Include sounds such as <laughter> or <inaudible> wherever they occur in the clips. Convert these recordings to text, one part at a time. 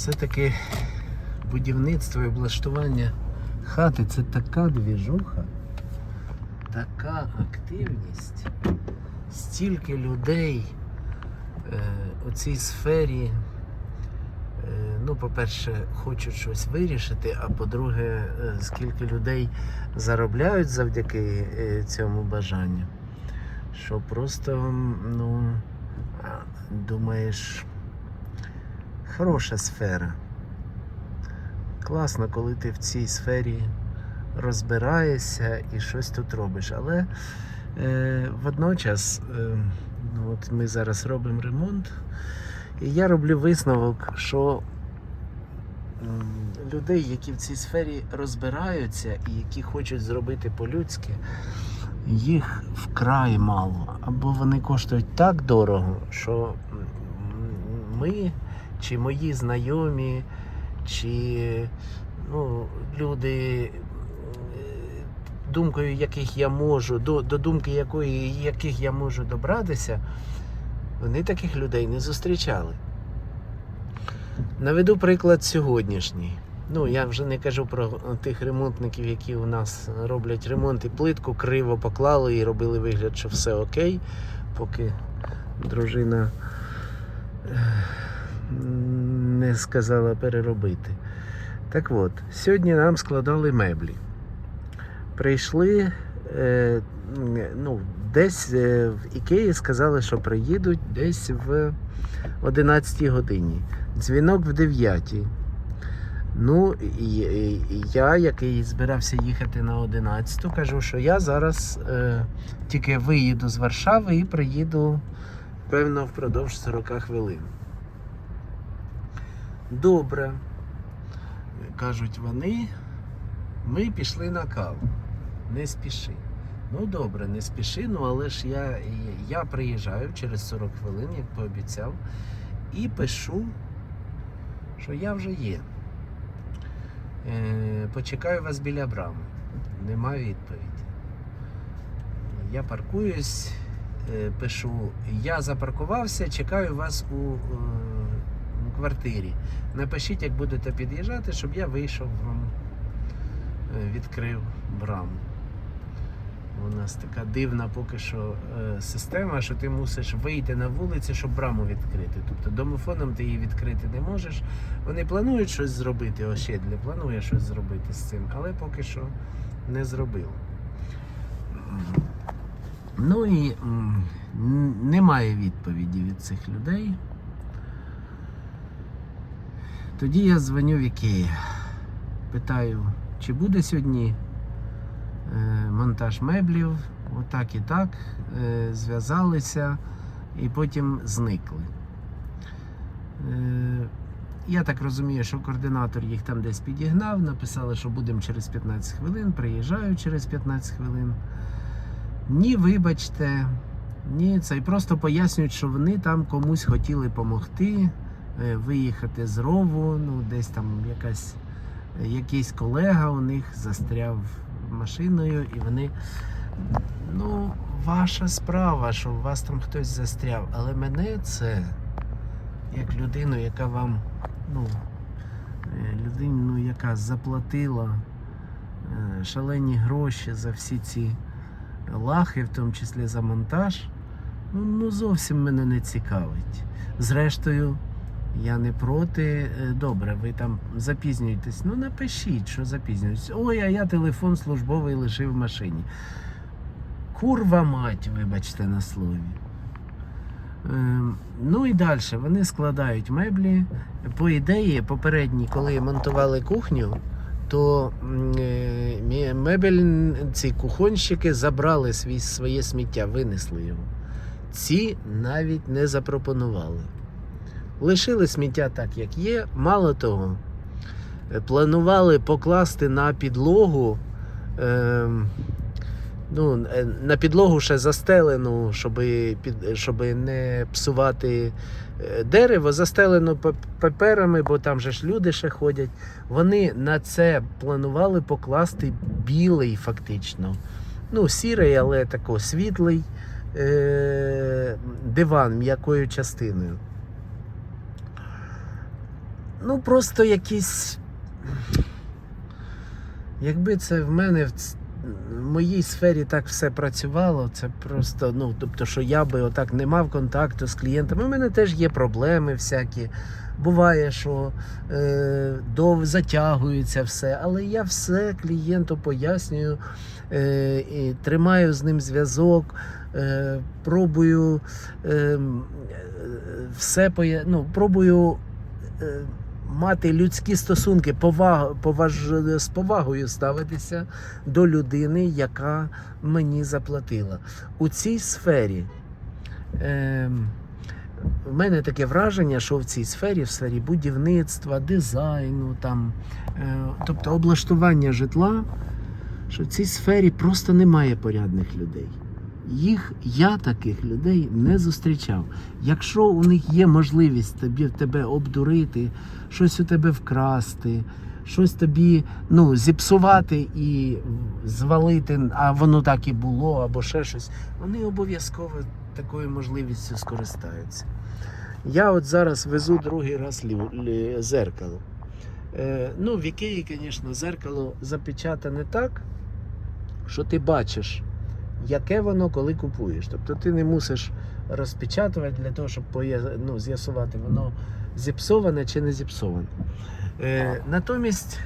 Все-таки будівництво і облаштування хати це така двіжуха, така активність, стільки людей е, у цій сфері. е, Ну, по-перше, хочуть щось вирішити, а по-друге, е, скільки людей заробляють завдяки е, цьому бажанню, що просто, ну, думаєш, хороша сфера. Класно, коли ти в цій сфері розбираєшся і щось тут робиш. Але е, водночас, е, ну, от ми зараз робимо ремонт, і я роблю висновок, що людей, які в цій сфері розбираються і які хочуть зробити по-людськи, їх вкрай мало. Або вони коштують так дорого, що ми чи мої знайомі, чи ну, люди, е, думкою яких я можу, до, до думки якої, яких я можу добратися, вони таких людей не зустрічали. Наведу приклад сьогоднішній. Ну, я вже не кажу про тих ремонтників, які у нас роблять ремонт і плитку, криво поклали і робили вигляд, що все окей, поки дружина ех, не сказала переробити. Так от, сьогодні нам складали меблі. Прийшли, е, ну, десь е, в Ікеї сказали, що приїдуть десь в 11 годині. Дзвінок в 9. Ну, і, і- я, який збирався їхати на 11, кажу, що я зараз е, тільки виїду з Варшави і приїду, певно, впродовж 40 хвилин. Добре, кажуть вони, ми пішли на каву. Не спіши. Ну добре, не спіши, ну але ж я, я приїжджаю через 40 хвилин, як пообіцяв, і пишу, що я вже є. Е, почекаю вас біля брами. Нема відповіді. Я паркуюсь, е, пишу, я запаркувався, чекаю вас у, е, квартирі. Напишіть, як будете під'їжджати, щоб я вийшов вам, е, відкрив браму. У нас така дивна поки що е, система, що ти мусиш вийти на вулицю, щоб браму відкрити. Тобто домофоном ти її відкрити не можеш. Вони планують щось зробити, Ощедлі планує щось зробити з цим, але поки що не зробили. Ну і немає відповіді від цих людей. Тоді я дзвоню в Ікея. Питаю, чи буде сьогодні е, монтаж меблів, отак і так, е, зв'язалися і потім зникли. Е, я так розумію, що координатор їх там десь підігнав, написали, що будемо через 15 хвилин, приїжджаю через 15 хвилин. Ні, вибачте, ні, це і просто пояснюють, що вони там комусь хотіли допомогти виїхати з рову, ну десь там якась, якийсь колега у них застряв машиною, і вони. Ну, ваша справа, що у вас там хтось застряв, але мене це як людину, яка вам, ну, е, людину, яка заплатила е, шалені гроші за всі ці лахи, в тому числі за монтаж, ну, ну зовсім мене не цікавить. Зрештою, я не проти. Е, Добре, ви там запізнюєтесь. Ну напишіть, що запізнюєтесь. Ой, а я телефон службовий лишив в машині. Курва мать, вибачте на слові. Ем, Ну і далі вони складають меблі. По ідеї, попередній, коли монтували кухню, то е, мебель, ці кухонщики забрали свій, своє сміття, винесли його. Ці навіть не запропонували. Лишили сміття так, як є. Мало того, е, планували покласти на підлогу. ем, ну, е, на підлогу ще застелену, щоб, щоб не псувати е, дерево, застелено паперами, бо там же ж люди ще ходять. Вони на це планували покласти білий фактично. Ну, сірий, але тако світлий е- диван м'якою частиною. Ну, просто якісь. Якби це в мене в, в моїй сфері так все працювало, це просто, ну, тобто, що я би отак не мав контакту з клієнтами. У мене теж є проблеми всякі. Буває, що е, дов затягується все, але я все клієнту пояснюю е, і тримаю з ним зв'язок, е, пробую е, е, все поя... ну, пробую. Е, Мати людські стосунки, поваг, поваж, з повагою ставитися до людини, яка мені заплатила. У цій сфері е, в мене таке враження, що в цій сфері, в сфері будівництва, дизайну, там, е, тобто облаштування житла, що в цій сфері просто немає порядних людей. Їх я таких людей не зустрічав. Якщо у них є можливість тобі тебе обдурити, щось у тебе вкрасти, щось тобі ну, зіпсувати і звалити, а воно так і було, або ще щось, вони обов'язково такою можливістю скористаються. Я от зараз везу другий раз зеркало. Е, ну, в Ікеї, звісно, зеркало запечатане так, що ти бачиш, яке воно коли купуєш. Тобто ти не мусиш розпечатувати для того, щоб ну, з'ясувати, воно зіпсоване чи не зіпсоване. Е, натомість,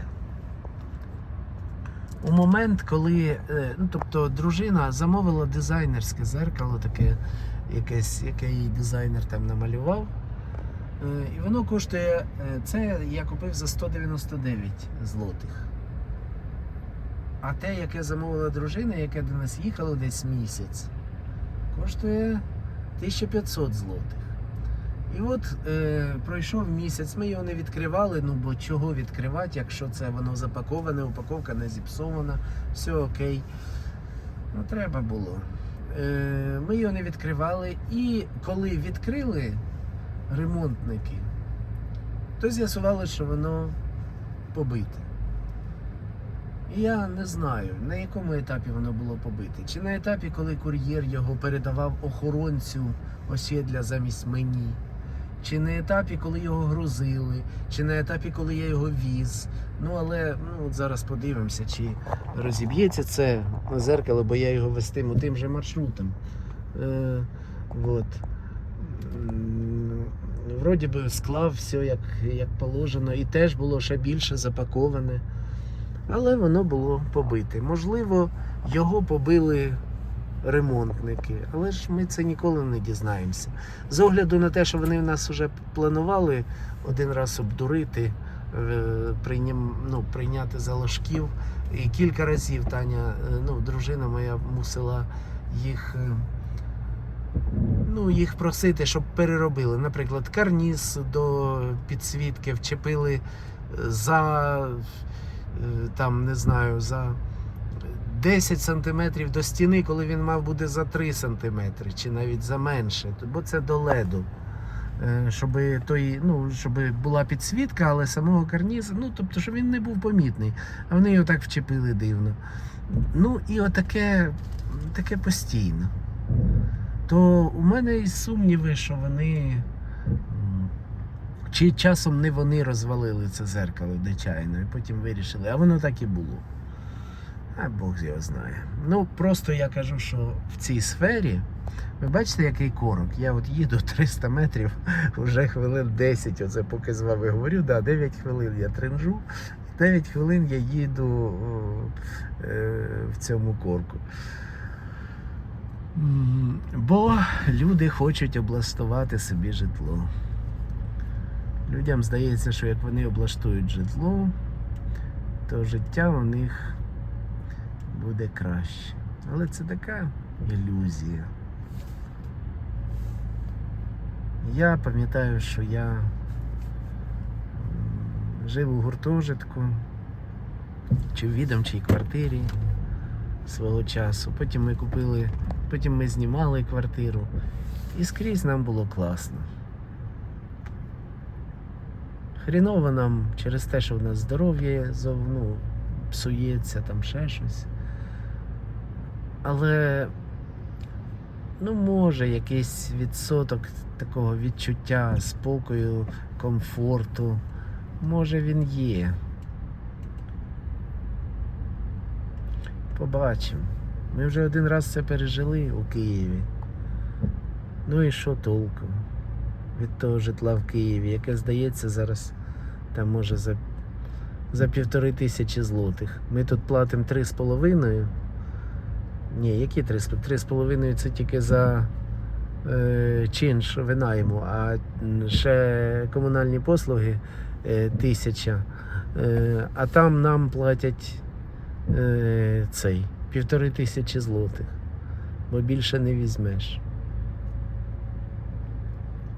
у момент, коли е, ну, тобто, дружина замовила дизайнерське зеркало, таке якесь, яке їй дизайнер там намалював. Е, І воно коштує, е, це я купив за 199 злотих. А те, яке замовила дружина, яке до нас їхало десь місяць, коштує 1500 злотих. І от е, пройшов місяць, ми його не відкривали, ну бо чого відкривати, якщо це воно запаковане, упаковка не зіпсована, все окей. Ну, треба було. Е, ми його не відкривали, і коли відкрили ремонтники, то з'ясували, що воно побите. Я не знаю, на якому етапі воно було побите. Чи на етапі, коли кур'єр його передавав охоронцю осідля замість мені, чи на етапі, коли його грузили, чи на етапі, коли я його віз. Ну, але ну, от зараз подивимося, чи розіб'ється це зеркало, бо я його вестиму тим же маршрутом. Е, от. Вроді би склав все як, як положено, і теж було ще більше запаковане. Але воно було побите. Можливо, його побили ремонтники, але ж ми це ніколи не дізнаємося. З огляду на те, що вони в нас вже планували один раз обдурити, е, прийням, ну, прийняти за ложків. І кілька разів Таня, е, ну, дружина моя мусила їх. е, Ну, їх просити, щоб переробили. Наприклад, карніз до підсвітки вчепили за там, не знаю, за 10 сантиметрів до стіни, коли він мав буде за 3 сантиметри, чи навіть за менше, бо це до леду. Е, Щоб, той, ну, щоб була підсвітка, але самого карніза, ну, тобто, щоб він не був помітний. А вони його так вчепили дивно. Ну і отаке таке постійно. То у мене і сумніви, що вони. Чи часом не вони розвалили це зеркало нечайно, і потім вирішили, а воно так і було. А Бог його знає. Ну, просто я кажу, що в цій сфері, ви бачите, який корок? Я от їду 300 метрів, <laughs> вже хвилин 10, оце поки з вами говорю, да, 9 хвилин я тренжу, 9 хвилин я їду е, в цьому корку. Бо люди хочуть облаштувати собі житло. Людям здається, що як вони облаштують житло, то життя у них буде краще. Але це така ілюзія. Я пам'ятаю, що я жив у гуртожитку чи в відомчій квартирі свого часу. Потім ми купили, потім ми знімали квартиру. І скрізь нам було класно. Хріново нам через те, що в нас здоров'я ну, псується, там ще щось. Але ну, може якийсь відсоток такого відчуття спокою, комфорту Може він є. Побачимо. Ми вже один раз це пережили у Києві. Ну і що толку від того житла в Києві, яке здається зараз там може за, за півтори тисячі злотих. Ми тут платимо три з половиною. Ні, які три з три з половиною це тільки за е, чинш винайму, а ще комунальні послуги е, тисяча. Е, а там нам платять е, цей півтори тисячі злотих, бо більше не візьмеш.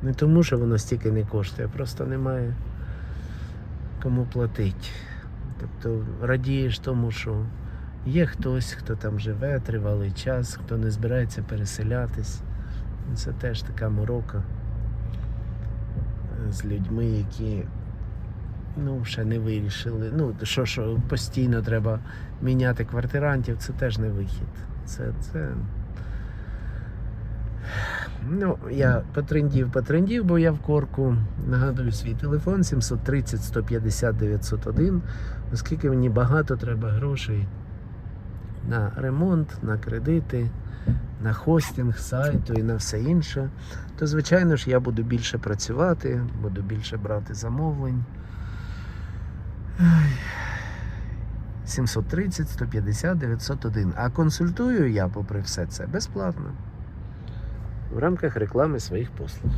Не тому, що воно стільки не коштує, просто немає кому платити. Тобто радієш тому, що є хтось, хто там живе тривалий час, хто не збирається переселятись. Це теж така морока з людьми, які ну, ще не вирішили. Ну, що, що постійно треба міняти квартирантів, це теж не вихід. Це, це... Ну, я потрендів, потрендів, бо я в корку. Нагадую свій телефон 730 150 901. Оскільки мені багато треба грошей на ремонт, на кредити, на хостинг сайту і на все інше, то звичайно ж я буду більше працювати, буду більше брати замовлень. 730 150 901. А консультую я, попри все це, безплатно в рамках реклами своїх послуг.